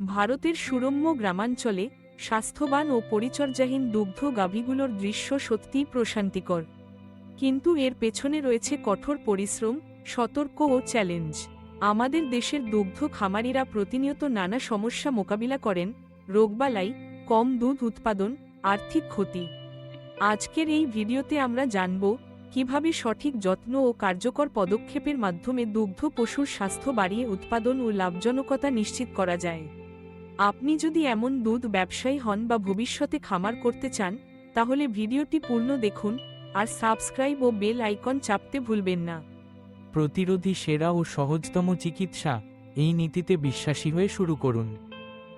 ভারতের সুরম্য গ্রামাঞ্চলে স্বাস্থ্যবান ও পরিচর্যাহীন দুগ্ধ গাভীগুলোর দৃশ্য সত্যিই প্রশান্তিকর। কিন্তু এর পেছনে রয়েছে কঠোর পরিশ্রম, সতর্ক ও চ্যালেঞ্জ। আমাদের দেশের দুগ্ধ খামারিরা প্রতিনিয়ত নানা সমস্যা মোকাবিলা করেন, রোগবালাই, কম দুধ উৎপাদন, আর্থিক ক্ষতি। আজকের এই ভিডিওতে আমরা জানব, কীভাবে সঠিক যত্ন ও কার্যকর পদক্ষেপের মাধ্যমে দুগ্ধ পশুর স্বাস্থ্য বাড়িয়ে উৎপাদন ও লাভজনকতা নিশ্চিত করা যায়। আপনি যদি এমন দুধ ব্যবসায়ী হন বা ভবিষ্যতে খামার করতে চান, তাহলে ভিডিওটি পূর্ণ দেখুন আর সাবস্ক্রাইব ও বেল আইকন চাপতে ভুলবেন না। প্রতিরোধী সেরা ও সহজতম চিকিৎসা এই নীতিতে বিশ্বাসী হয়ে শুরু করুন।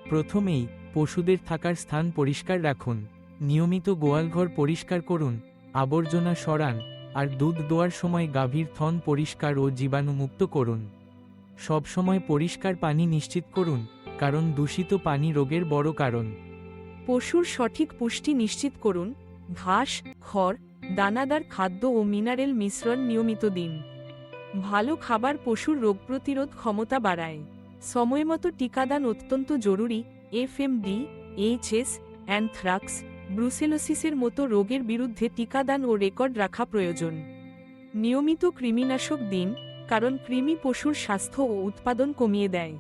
প্রথমেই পশুদের থাকার স্থান পরিষ্কার রাখুন। নিয়মিত গোয়ালঘর পরিষ্কার করুন, আবর্জনা সরান আর দুধ দোয়ার সময় গাভীর থন পরিষ্কার ও জীবাণুমুক্ত করুন। সবসময় পরিষ্কার পানি নিশ্চিত করুন কারণ দূষিত পানি রোগের বড় কারণ। পশুর সঠিক পুষ্টি নিশ্চিত করুন। ঘাস, খড়, দানাদার খাদ্য ও মিনারেল মিশ্রণ নিয়মিত দিন। ভালো খাবার পশুর রোগ প্রতিরোধ ক্ষমতা বাড়ায়। সময়মতো টিকাদান অত্যন্ত জরুরি। এফএমডি এইচএস অ্যানথ্রাক্স, ব্রুসেলোসিসের মতো রোগের বিরুদ্ধে টিকাদান ও রেকর্ড রাখা প্রয়োজন। নিয়মিত কৃমিনাশক দিন, কারণ কৃমি পশুর স্বাস্থ্য ও উৎপাদন কমিয়ে দেয়।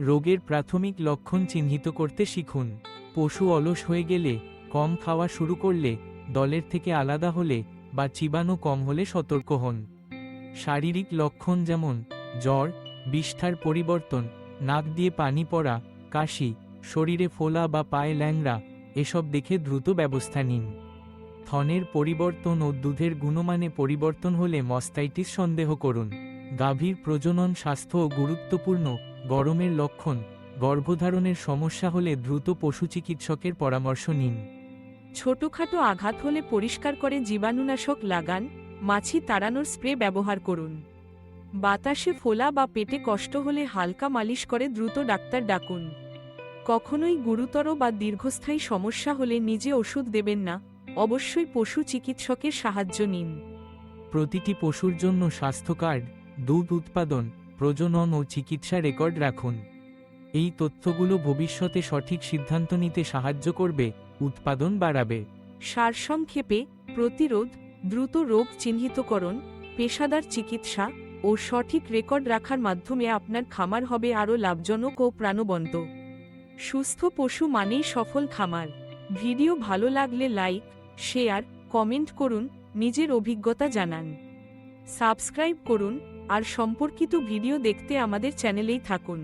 রোগের প্রাথমিক লক্ষণ চিহ্নিত করতে শিখুন। পশু অলস হয়ে গেলে, কম খাওয়া শুরু করলে, দলের থেকে আলাদা হলে বা চিবানো কম হলে সতর্ক হন। শারীরিক লক্ষণ যেমন, জ্বর, বিষ্ঠার পরিবর্তন, নাক দিয়ে পানি পড়া, কাশি, শরীরে ফোলা বা পায়ে ল্যাংড়া, এসব দেখে দ্রুত ব্যবস্থা নিন। থনের পরিবর্তন ও দুধের গুণমানে পরিবর্তন হলে মস্তাইটিস সন্দেহ করুন। গাভীর প্রজনন স্বাস্থ্য গুরুত্বপূর্ণ। গরমের লক্ষণ গর্ভধারণের সমস্যা হলে দ্রুত পশু চিকিৎসকের পরামর্শ নিন। ছোটখাটো আঘাত হলে পরিষ্কার করে জীবাণুনাশক লাগান মাছি তাড়ানোর স্প্রে ব্যবহার করুন। বাতাসে ফোলা বা পেটে কষ্ট হলে হালকা মালিশ করে দ্রুত ডাক্তার ডাকুন। কখনোই গুরুতর বা দীর্ঘস্থায়ী সমস্যা হলে নিজে ওষুধ দেবেন না অবশ্যই পশু চিকিৎসকের সাহায্য নিন। প্রতিটি পশুর জন্য স্বাস্থ্য কার্ড দুধ উৎপাদন প্রজনন ও চিকিৎসা রেকর্ড রাখুন। এই তথ্যগুলো ভবিষ্যতে সঠিক সিদ্ধান্ত নিতে সাহায্য করবে, উৎপাদন বাড়াবে। সারসংক্ষেপে, প্রতিরোধ, দ্রুত রোগ চিহ্নিতকরণ, পেশাদার চিকিৎসা ও সঠিক রেকর্ড রাখার মাধ্যমে আপনার খামার হবে আরও লাভজনক ও প্রাণবন্ত। সুস্থ পশু মানেই সফল খামার। ভিডিও ভালো লাগলে লাইক, শেয়ার, কমেন্ট করুন, নিজের অভিজ্ঞতা জানান। সাবস্ক্রাইব করুন আর সম্পর্কিত ভিডিও দেখতে আমাদের চ্যানেলেই থাকুন।